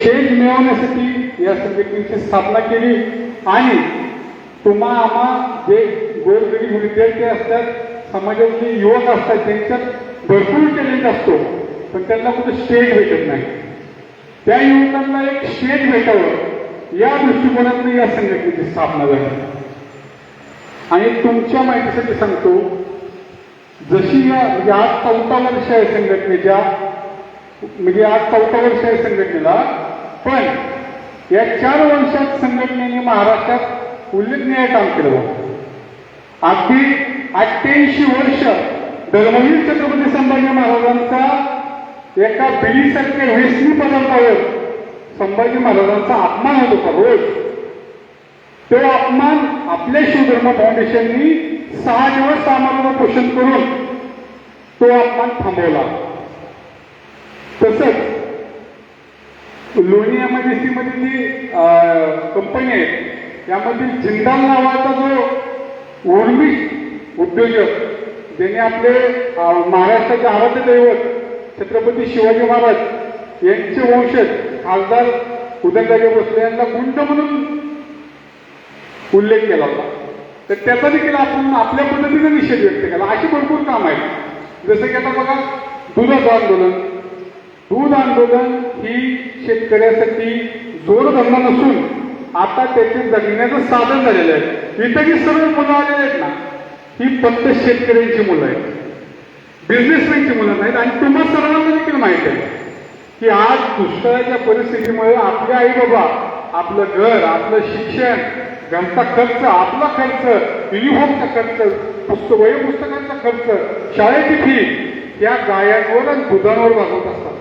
खेळ मिळवण्यासाठी या संघटनेची स्थापना केली. आणि तुम्हा आम्हा जे गोरगरीब विद्यार्थी असतात समाजातले युवक असतात त्यांच्यात भरपूर टॅलेंट असतो पण त्यांना कुठं स्टेज भेटत नाही. त्या युवकांना एक स्टेज भेटावं या दृष्टिकोनातून या संघटनेची स्थापना झाली. आणि तुमच्या माहितीसाठी सांगतो जशी या म्हणजे आज चौथा वर्ष आहे संघटनेच्या म्हणजे आज चौथा वर्ष आहे संघटनेला पण या चार वर्षात संघटनेने महाराष्ट्रात उल्लेखनीय काम केलं होतं अगदी अठ्ठ्याऐंशी वर्ष धर्मवीर छत्रपती संभाजी महाराजांचा एका बिडीसारख्या वेसनी पदार्थावर संभाजी महाराजांचा अपमान होत होता रोज. तो अपमान आपल्या शिवधर्म फाउंडेशननी सहा दिवस सामान्य पोषण करून तो अपमान थांबवला. तसंच लोणी एमआयडीसी सीमध्ये जी कंपनी आहे त्यामध्ये जिंदाल नावाचा जो उर्मी उद्योजक ज्याने आपले महाराष्ट्राचे आराध्य दैवत छत्रपती शिवाजी महाराज यांचे वंशज खासदार उदयनराजे भोसले यांना गुंड म्हणून उल्लेख केला होता. तर त्याचा देखील आपण आपल्या पद्धतीने निषेध व्यक्त केला. अशी भरपूर काम आहेत. जसं की आता बघा दुधाचं आंदोलन. दूध आंदोलन ही शेतकऱ्यासाठी जोडधंदा नसून आता त्याचे जगण्याचं साधन झालेलं आहे. इथं जी सर्व मुलं आलेली आहेत ना ही फक्त शेतकऱ्यांची मुलं आहेत. बिझनेसमॅनची मुलं नाहीत. आणि तुम्हा सर्वांना देखील माहीत आहे की आज दुष्काळाच्या परिस्थितीमुळे आपले आई बाबा आपलं घर आपलं शिक्षण घरचा खर्च आपला खर्च युनिफॉर्मचा खर्च पुस्तक वयपुस्तकांचा पुस्तकांचा खर्च शाळेची फी या गायांवर आणि दुधांवर भागवत असतात.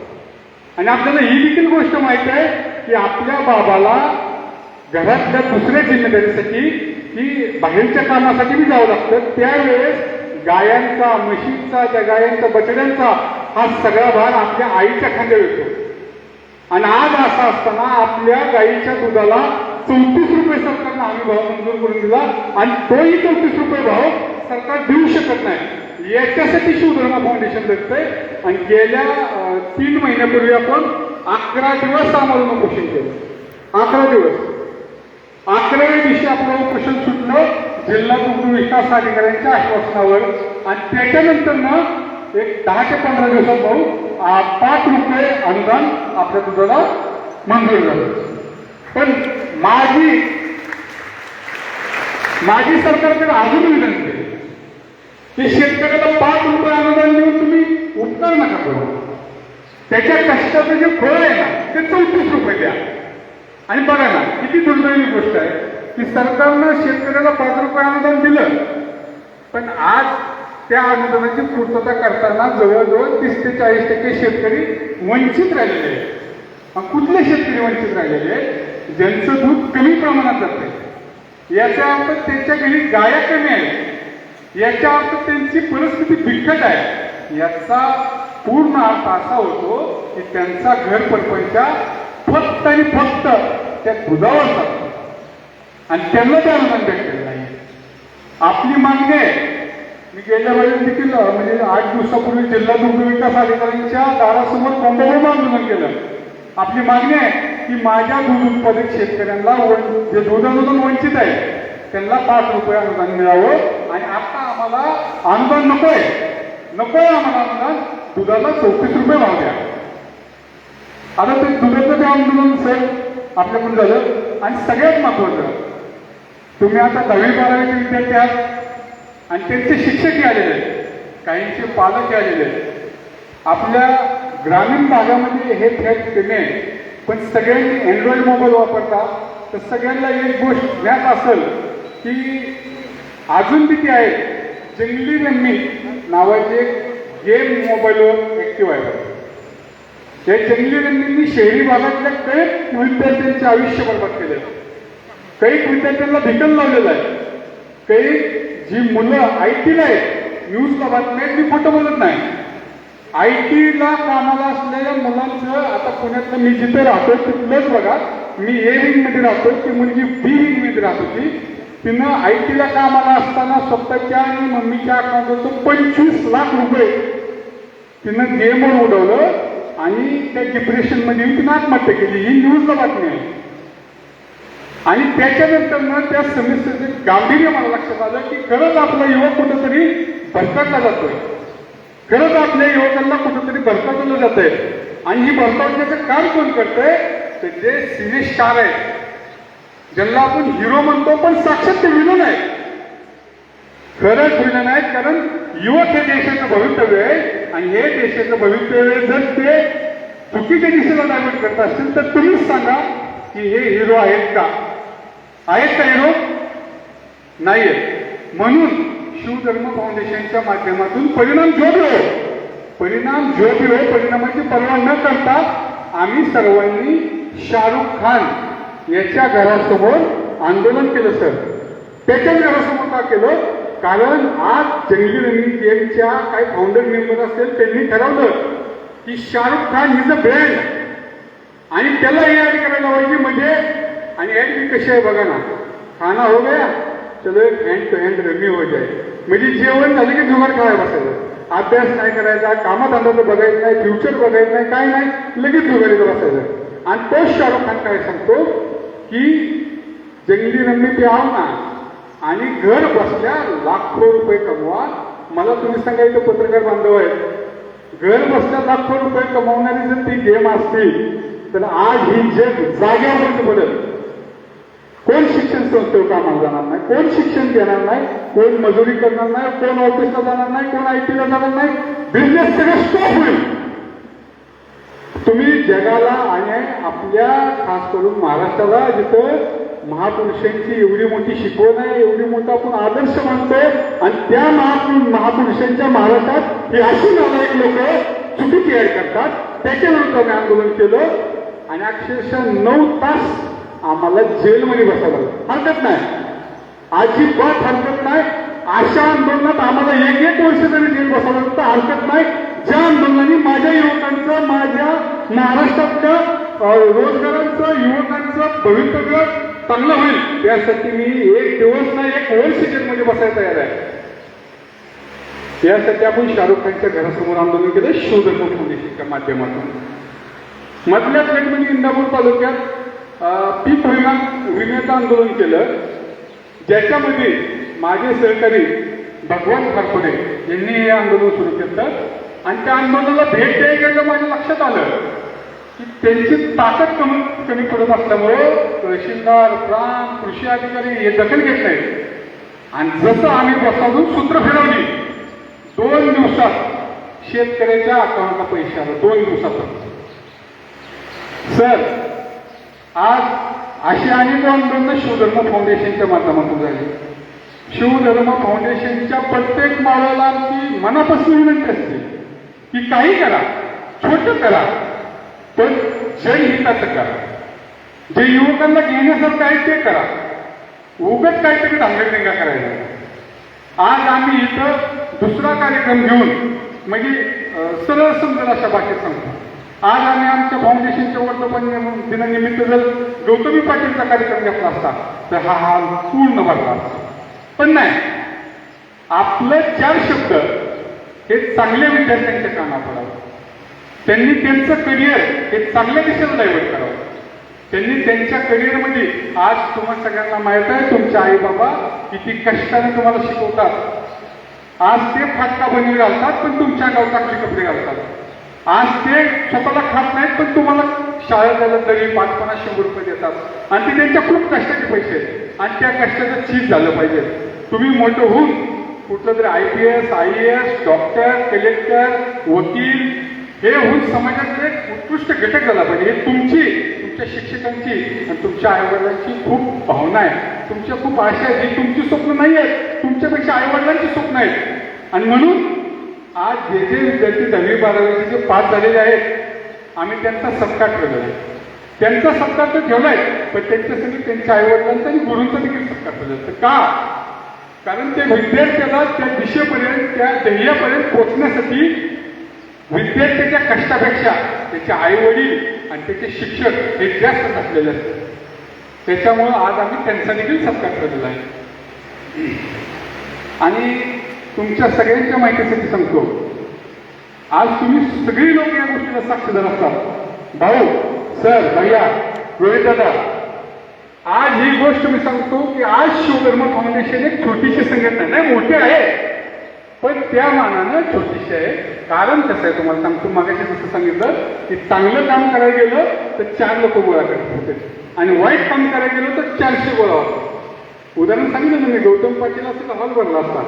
आणि आपल्याला ही देखील गोष्ट माहीत आहे की आपल्या बाबाला घरातल्या दुसऱ्या जिम्मेदारीसाठी की बाहेरच्या कामासाठी बी जावं लागतं. त्यावेळेस गायांचा म्हशींचा त्या गायांचा बचड्यांचा हा सगळा भार आपल्या आईच्या खांद्यावर येतो. आणि आज असं असताना आपल्या गाईच्या दुधाला चौतीस रुपये सरकारनं आम्ही भाव मंजूर करून दिला आणि तोही चौतीस रुपये भाव सरकार देऊ शकत नाही. याच्यासाठी शिवधर्म फाउंडेशन लढतंय. आणि गेल्या तीन महिन्यापूर्वी आपण अकरा दिवस आम्हाला उपोषण केलं. अकरा दिवस. अकराव्या दिवशी आपलं उपोषण सुटलं जिल्हा दुग्ध विकास अधिकाऱ्यांच्या आश्वासनावर. आणि त्याच्यानंतर ना एक दहा ते पंधरा दिवसात भाऊ पाच रुपये अनुदान आपल्या दुधाला मंजूर झालं. पण माझी माझी सरकारकडे अजून विनंती ते शेतकऱ्याला पाच रुपये अनुदान देऊन तुम्ही उपकार नका करू. त्याच्या कष्टाचं जे फळ आहे ना ते चौतीस रुपये द्या. आणि बघा ना किती दुर्दैवी गोष्ट आहे. की सरकारनं शेतकऱ्याला पाच रुपये अनुदान दिलं. पण आज त्या अनुदानाची पूर्तता करताना जवळजवळ तीस ते चाळीस टक्के शेतकरी वंचित राहिलेले आहेत. कुठले शेतकरी वंचित राहिलेले आहेत? ज्यांचं दूध कमी प्रमाणात जाते याचा अर्थ त्यांच्या घरी गाया कमी आहेत. याच्या अर्थ त्यांची परिस्थिती बिकट आहे. याचा पूर्ण अर्थ असा होतो की त्यांचा घर परपंचा फक्त आणि फक्त त्या दुधावर जातो आणि त्यांना ते अनुदान भेटलेलं नाही. आपली मागणी आहे. मी गेल्या वेळेस देखील म्हणजे आठ दिवसापूर्वी जिल्हा दुग्धविकास अधिकाऱ्यांच्या दारासमोर कोंबावर आंदोलन केलं. आपली मागणी आहे की माझ्या दूध उत्पादक शेतकऱ्यांना जे दूध अनुदान वंचित आहे त्यांना पाच रुपये अनुदान मिळावं. आणि आता आम्हाला अनुदान नकोय. नकोय आम्हाला अनुदान दुधाला चौतीस रुपये भाव द्या. आता ते दुधाचं ते आंदोलन सर आपल्याकडून झालं आणि सगळ्यात महत्वाचं तुम्ही आता दहावी बारावीचे विद्यार्थी आहात आणि त्यांचे शिक्षकही आलेले आहेत काहींचे पालकही आलेले आहेत. आपल्या ग्रामीण भागामध्ये हे थेट कमी आहे पण सगळ्यांनी अँड्रॉइड मोबाईल वापरता तर सगळ्यांना एक गोष्ट ज्ञात असेल की अजून किती आहेत? जंगली रम्मी नावाचे गेम मोबाईलवर ऍक्टिव्ह आहे. या जंगली रम्मींनी शहरी भागातल्या कैक विद्यार्थ्यांचे आयुष्य बर्बाद केले. कैक विद्यार्थ्यांना भिकल लावलेलं आहे. काही जी मुलं आय टीला आहेत न्यूजला बातम्या आहेत, मी खोटं बोलत नाही. आय टीला कामाला असलेल्या मुलांचं आता पुण्यातलं मी जिथे राहतो तिथलंच बघा. मी ए विंगमध्ये राहतो ती मुलगी बी विंगमध्ये राहत होती. तिनं आय टीला कामाला असताना स्वतःच्या आणि मम्मीच्या अकाउंटवरचं पंचवीस लाख रुपये तिनं गेमवर उडवलं आणि त्या डिप्रेशनमध्ये येऊन तिने आत्महत्या केली. ही न्यूजला बातमी आहे. आणि त्याच्यानंतर ना त्या समस्येचे गांभीर्य मला लक्षात आलं की खरंच आपला युवक कुठंतरी भरकटला जातोय. खरंच आपल्या युवकांना कुठंतरी भरकटलं जात आहे आणि ही भरकटण्याचं काम कोण करतंय? तर जे सिनेश स्टार आहे ज्यांना आपण हिरो म्हणतो पण साक्षात ते विलन आहे खरंच विलन आहे कारण युवक हे देशाचं भवितव्य आहे. आणि हे देशाचं भवितव्य जर ते चुकीच्या दिशेला डायव्हर्ट करत असतील तर तुम्हीच सांगा की हे हिरो आहेत का? आहेत का हिरो नाहीये. म्हणून शिवधर्म फाउंडेशनच्या माध्यमातून परिणाम जो परिणाम जो परिणामाची पर्वा न करता आम्ही सर्वांनी शाहरुख खान याच्या घरासमोर आंदोलन केलं सर. त्याच्या घरासमोर का केलं? कारण आज जंगली रनिंग गेमच्या काही फाउंडर मेंबर असेल त्यांनी ठरवलं की Shahrukh Khan is a brand आणि त्याला हे ऍड करायला पाहिजे म्हणजे आणि ऍड बी कशी आहे बघा ना. खाना हो गया चलो एक हँड टू हँड रमी हो जाय. म्हणजे जेवण झालं की जुगार काय बसायचं. अभ्यास नाही करायचा कामात कामाधंद्याचं बघायचं नाही फ्युचर बघायचं नाही काय नाही लगेच जुगारीचं बसायचं. आणि तोच शाहरुख खान काय सांगतो? की जंगली रमी ते आव ना. आणि घर बसल्या लाखो रुपये कमवा मला तुम्ही सांगायचं पत्रकार बांधव आहेत. घर बसल्या लाखो रुपये कमावणारी जर ती गेम असतील तर आज ही जग जाग्यावर बदल कोण शिक्षण संस्थेवर कामाला जाणार नाही? कोण शिक्षण घेणार नाही? कोण मजुरी करणार नाही? कोण ऑफिसला जाणार नाही? कोण आय टीला जाणार नाही? बिझनेस सगळं स्टॉप होईल. तुम्ही जगाला आणि आपल्या खास करून महाराष्ट्राला जिथं महापुरुषांची एवढी मोठी शिकवण आहे एवढी मोठा आपण आदर्श मानतोय आणि त्या महापुरुषांच्या महाराष्ट्रात हे अशी नालायक लोक चुकी तयार करतात. त्याच्यानंतर आम्ही आंदोलन केलं आणि अक्षरशः नऊ तास आम्हाला जेलमध्ये बसावं हरकत नाही. अजिबात हरकत नाही. अशा आंदोलनात आम्हाला एक एक वर्ष तरी जेल बसावं लागतं. हरकत नाही. ज्या आंदोलनाने माझ्या युवकांचं माझ्या महाराष्ट्रातल्या रोजगारांचं युवकांचं भवितव्य चांगलं होईल. यासाठी मी एक दिवस ना एक वर्ष जेलमध्ये बसायला तयार आहे. यासाठी आपण शाहरुख खानच्या घरासमोर आंदोलन केलं शोधक फाउंडेशनच्या माध्यमातून. मधल्या म्हणजे इंदापूर तालुक्यात पीक विमा विम्याचं आंदोलन केलं. ज्याच्यामध्ये माझे सहकारी भगवान खारपुरे यांनी हे आंदोलन सुरू केलं. आणि त्या आंदोलनाला भेट द्यायला माझ्या लक्षात आलं की त्यांची ताकद कमी कमी पडत असल्यामुळे तहसीलदार प्रांत कृषी अधिकारी हे दखल घेत नाहीत. आणि जसं आम्ही बसावून सूत्र फिरवली दोन दिवसात शेतकऱ्याच्या अकाउंटला पैसे आलं दोन दिवसात सर आज अशी अनेक आंदोलनं शिवधर्म फाउंडेशनच्या माध्यमातून झाली. शिवधर्म फाउंडेशनच्या प्रत्येक माळाला आमची मनापासून विनंती असते. की काही करा छोट करा पण जनहिताचं करा. जे युवकांना घेण्यासारखं आहे ते करा. उगत काहीतरी धांगडधिंगा करायला. आज आम्ही इथं दुसरा कार्यक्रम घेऊन म्हणजे सरळ समजेल अशा भाषेत सांगतो. आज आम्ही आमच्या फाउंडेशनच्या वर्तमान दिनानिमित्त जर गौतमी पाटीलचा कार्यक्रम घेतला असता तर हा हाल पूर्ण भरला असता पण नाही आपलं चार शब्द हे चांगल्या विद्यार्थ्यांच्या काना पडावं. त्यांनी त्यांचं करिअर हे चांगल्या दिशेला डायव्हर्ट करावं. त्यांनी त्यांच्या करिअरमध्ये आज तुम्हा सगळ्यांना माहीत आहे तुमच्या आई बाबा किती कष्टाने तुम्हाला शिकवतात. आज ते फाटका बनवी घालतात पण तुमच्या गावचा टाकले कपडे घालतात. आज ते स्वतःला खात नाहीत पण तुम्हाला शाळेत जायला तरी पाच पन्नास शंभर रुपये देतात. आणि ते त्यांच्या खूप कष्टाचे पैसे आहेत. आणि त्या कष्टाचं चीज झालं पाहिजे. तुम्ही मोठं होऊन कुठलं तरी I P S I S doctor collector वकील हे होऊन समाजाचे एक उत्कृष्ट घटक झाला पाहिजे. हे तुमची तुमच्या शिक्षकांची आणि तुमच्या आईवडिलांची खूप भावना आहे. तुमच्या खूप आशा आहेत ही तुमची स्वप्न नाही आहेत तुमच्यापेक्षा आईवडिलांची स्वप्न आहेत. आणि म्हणून आज जे जे विद्यार्थी दहावी बारावीचे जे पास झालेले आहेत आम्ही त्यांचा सत्कार ठेवलेला आहे. त्यांचा सत्कार तर ठेवलाय पण त्यांच्यासाठी त्यांच्या आईवडिलांचा आणि गुरूंचा देखील सत्कार ठेवला आहे. का? कारण ते विद्यार्थ्याला त्या दिशेपर्यंत त्या ध्येयापर्यंत पोचण्यासाठी विद्यार्थ्याच्या कष्टापेक्षा त्याचे आई वडील आणि त्याचे शिक्षक हे जास्त असलेले असतात. त्याच्यामुळं आज आम्ही त्यांचा देखील सत्कार केलेला आहे. आणि तुमच्या सगळ्यांच्या माहितीसाठी सांगतो आज तुम्ही सगळी लोक या गोष्टीला साक्षीदार असतात. भाऊ सर भैया रोहित दादा आज ही गोष्ट मी सांगतो की आज शिवधर्म फाउंडेशन एक छोटीशी संघटना नाही मोठी आहे. पण त्या मानानं छोटीशी आहे. कारण कसं आहे तुम्हाला सांगतो मागाशी जसं सांगितलं की चांगलं काम करायला गेलं तर चार लोक गोळा करत होते. आणि वाईट काम करायला गेलं तर चारशे गोळा होतात उदाहरण सांगितलं ना मी गौतम पाटील असं हॉल भरला असता.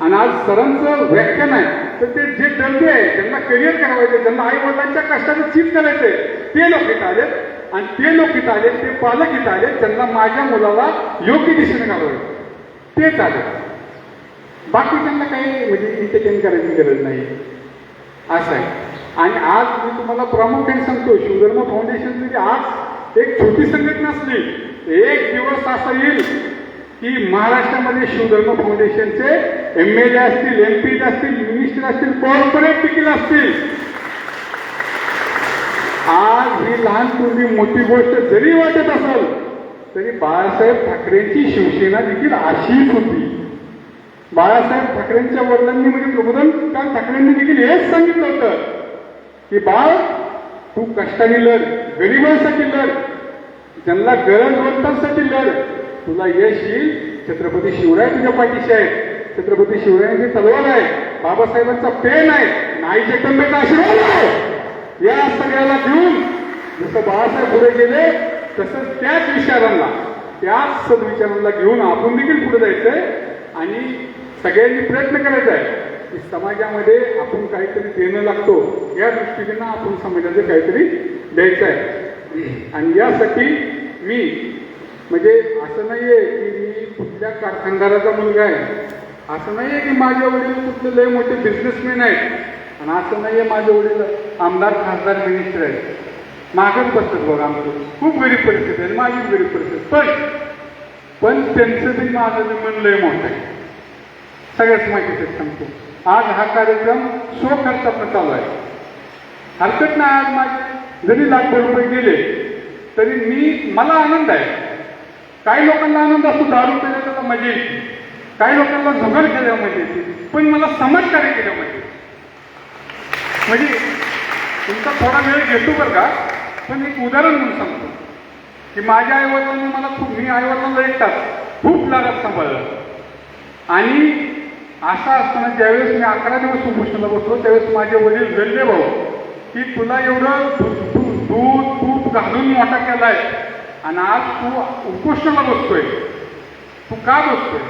आणि आज सरांचं व्याख्यान आहे. तर ते जे दर्दी आहे ज्यांना करिअर करायचं ज्यांना आई वडिलांच्या कष्टाचं चीज करायचंय ते लोक इथं आलेत. आणि ते लोक इथं आले ते पालक इथं आले त्यांना माझ्या मुलाला योग्य दिशेने घालवलं. ते चालेल बाकी त्यांना काही म्हणजे इंटरटेन करायची गरज नाही. असं आहे. आणि आज मी तुम्हाला प्रामुख्याने सांगतो शिवधर्म फाउंडेशन जरी आज एक छोटी संघटना असली एक दिवस असा येईल की महाराष्ट्रामध्ये शिवधर्म फाउंडेशनचे एम एल ए असतील एम पी असतील मिनिस्टर असतील कॉर्पोरेट देखील असतील आज ही लहान पूर्वी मोठी गोष्ट जरी वाटत असेल तरी बाळासाहेब ठाकरेंची शिवसेना देखील अशीच होती. बाळासाहेब ठाकरेंच्या वडिलांनी म्हणजे प्रबोधनकांत ठाकरेंनी देखील हेच सांगितलं होतं की बाळ तू कष्टाने लढ गरिबांसाठी लढ ज्यांना गरजवंतांसाठी लढ तुला यश येईल. छत्रपती शिवराय तुझ्या पाठीशी आहे छत्रपती शिवरायांची तलवार आहे. बाबासाहेबांचा पेन आहे. नाही जगदंबेचा आशीर्वाद आहे. या सगळ्याला घेऊन जसं बाळासाहेब पुढे गेले तसं त्याच विचारांना त्याच सद्विचारांना घेऊन आपण देखील पुढे जायचंय. आणि सगळ्यांनी प्रयत्न करायचा आहे की समाजामध्ये आपण काहीतरी देणं लागतो या दृष्टीने आपण समाजाचं काहीतरी द्यायचं आहे आणि यासाठी मी म्हणजे असं नाहीये की मी कुठल्या कारखानदाराचा मुलगा आहे. असं नाहीये की माझ्या वडील कुठले लय मोठे बिझनेसमॅन आहेत. आणि असं आहे माझे वडील आमदार खासदार मिनिस्टर आहेत. मागच बसतात बघा आमचं. खूप गरीब परिस्थिती आहे माझी गरीब परिस्थिती पण पण त्यांचं बी माझं बी मन लय मोठं आहे. सगळ्याच माहिती सांगतो. आज हा कार्यक्रम सो चालू आहे. हरकत नाही आज माझे. जरी लाखो रुपये गेले तरी मी मला आनंद आहे. काही लोकांना आनंद असतो दारू पिण्याचा मजा येते. काही लोकांना झुगार केल्या मजा येते. पण मला समाजकार्य केल्या मजा येते. म्हणजे तुमचा थोडा वेळ घेतो बरं का पण एक उदाहरण म्हणून सांगतो. की माझ्या आईवडिलांनी मला खूप मी आईवडिलांना एक तास खूप लागत सांभाळलं. आणि असं असताना ज्यावेळेस मी अकरा दिवस उपोषणाला बसलो त्यावेळेस माझे वडील गल्ले भाऊ की तुला एवढं दूध दूध तूप घालून मोठा केलाय आणि आज तू उपोषणाला बसतोय. तू का बसतोय?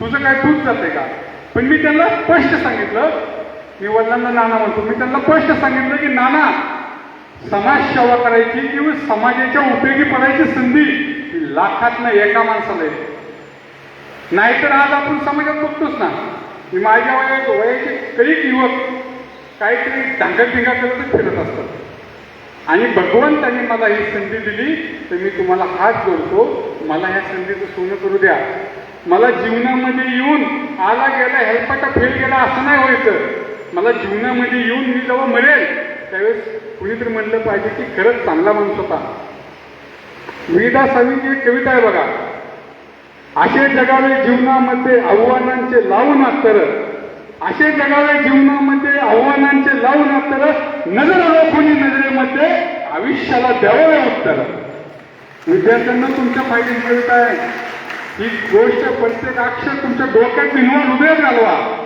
तुझं काय दूध जाते का? पण मी त्यांना स्पष्ट सांगितलं मी वडिलांना नाना म्हणतो. मी त्यांना स्पष्ट सांगितलं की नाना समाज सेवा करायची किंवा समाजाच्या उपयोगी पडायची संधी लाखात लाखातनं एका माणसाला येते नाहीतर आज आपण समाजात बघतोच ना. मी माझ्या वयात वयाचे कैक युवक काहीतरी ढांगरढिंगा करतच फिरत असतात. आणि भगवंताने मला ही संधी दिली तर मी तुम्हाला हात जोडतो मला ह्या संधीचं सोनं करू द्या. मला जीवनामध्ये येऊन आला गेला हेल्पाटा फेल गेला असं नाही व्हायचं. मला जीवनामध्ये येऊन मी जेव्हा मरेल त्यावेळेस कुणीतरी म्हणलं पाहिजे की खरंच चांगला माणूस होता. विदा स्वामींची एक कविता आहे बघा. असे जगावे जीवनामध्ये आव्हानांचे लावून तर असे जगावे जीवनामध्ये आव्हानांचे लावून तर नजर रोखुनी नजरेमध्ये आयुष्याला द्यावे उत्तर. विद्यार्थ्यांना तुमच्या फायद्याची कविता आहे. ही गोष्ट प्रत्येक अक्षर तुमच्या डोक्यात भिनवा हृदयात घालवा.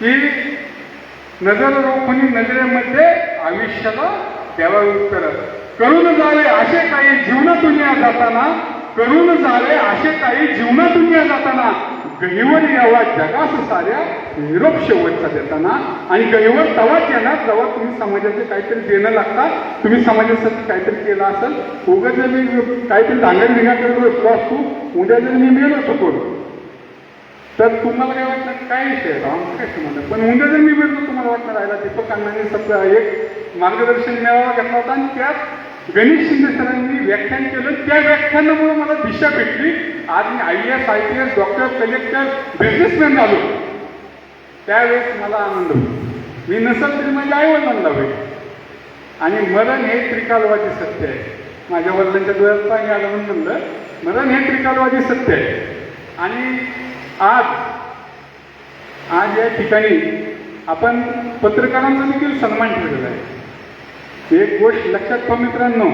की नजर रोखणी नजरेमध्ये आयुष्याला द्यावा उत्तर. करून जावे असे काही जीवनातून या जाताना करून जावे असे काही जीवनातून या जाताना गहिवर यावा जगास साऱ्या निरोप शेवटचा देताना. आणि गहिवर तवाच येणार जेव्हा तुम्ही समाजाचे काहीतरी देणं लागता तुम्ही समाजासाठी काहीतरी केलं असेल उगाच जर मी काहीतरी दांगड निघा करत असतो उद्या जर मी मेलो चुकून तर तुम्हाला काय वाटतं? काय विषय आहे? आमचं काय संबंध पण उद्या जर मी भेटलो तुम्हाला वाटणार राहिला दीपक अण्णांनी सगळं एक मार्गदर्शन मेळावा घेतला होता आणि त्यात गणेश शिंदे सरांनी व्याख्यान केलं. त्या व्याख्यानामुळे मला दिशा भेटली. आज मी I S I P S doctor collector businessman झालो. त्यावेळेस मला आनंद होतो. मी नसेल तरी माझ्या आईवडिलांना होईल आणि मरण हे त्रिकालवादी सत्य आहे. माझ्या वडिलांच्या डोळ्यात पाणी आलं म्हणून म्हणलं मरण हे त्रिकालवादी सत्य आहे. आणि आज आज या ठिकाणी आपण पत्रकारांचा देखील सन्मान ठेवलेला आहे. एक गोष्ट लक्षात ठेवा मित्रांनो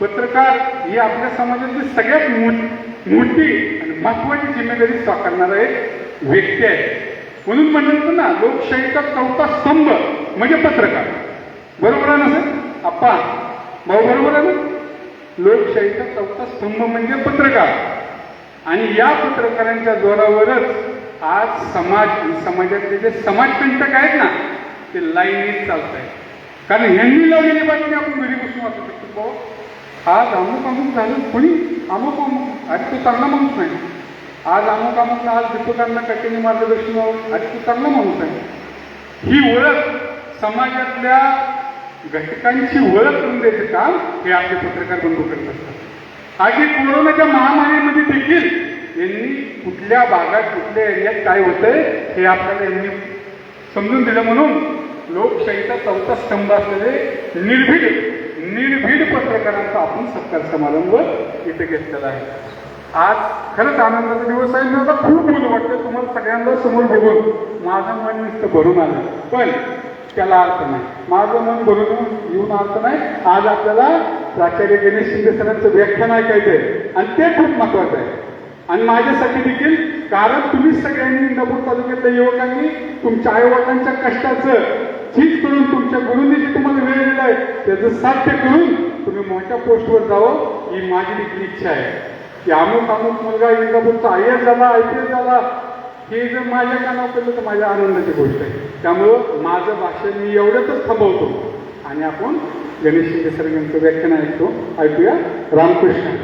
पत्रकार ही आपल्या समाजातली सगळ्यात मो- मोठी आणि महत्वाची जिम्मेदारी स्वीकारणारा एक व्यक्ती आहे. म्हणून म्हणतो ना लोकशाहीचा चौथा स्तंभ म्हणजे पत्रकार. बरोबर आहे ना सर? आप्पा भाऊ बरोबर आहे ना? लोकशाहीचा चौथा स्तंभ म्हणजे पत्रकार. आणि या पत्रकारांच्या जोरावरच आज समाज समाजातले जे समाजकंटक आहेत ना ते लाईनीत चालत आहेत कारण ह्यांनी लावलेली बातमी आपण घरी बसून वाचू शकतो. भाऊ आज अमुक अमुक झालं कोणी? अमुक अमुक. अरे तो चांगला माणूस नाही. आज अमुक अमुक आज दीपकांना कटेने मार्गदर्शन व्हावं. अरे तो चांगला माणूस आहे. ही ओळख समाजातल्या घटकांची ओळख करून द्यायचं काम हे आपले पत्रकार बंधू करत असतात. आज कोरोनाच्या महामारीमध्ये देखील यांनी कुठल्या भागात कुठल्या एरियात काय होतंय हे आपल्याला यांनी समजून दिलं म्हणून लोकशाहीचा चौथा स्तंभ असलेले निर्भीड निर्भीड पत्रकारांचा आपण सत्कार समारंभ इथे घेतलेला आहे. आज खरंच आनंदाचा दिवस आहे. मला खूप बोलू वाटतं तुम्हाला सगळ्यांना समोर बघून माझं मन नुसतं भरून आलं. पण त्याला अर्थ नाही. माझं मन भरून येऊन अर्थ नाही. आज आपल्याला प्राचार्य गणेश शिंदे सरांचं व्याख्यान ऐकायचंय. आणि ते खूप महत्वाचं आहे. आणि माझ्यासाठी देखील कारण तुम्ही सगळ्यांनी इंदापूर तालुक्यातल्या युवकांनी तुमच्या आईवडिलांच्या कष्टाचं चीज करून तुमच्या गुरुंनी जे तुम्हाला वेळ दिलाय त्याचं साध्य करून तुम्ही मोठ्या पोस्टवर जावं ही माझी देखील इच्छा आहे. की अमुक अमुक मुलगा इंदापूरचा आय एस झाला आय पी एस झाला हे जर माझ्या कानावर पडलं तर माझ्या आनंदाची गोष्ट आहे. त्यामुळं माझं भाषण मी एवढ्यातच थांबवतो. आणि आपण गणेश शिंदे सर यांचं व्याख्यान ऐकतो ऐकूया रामकृष्ण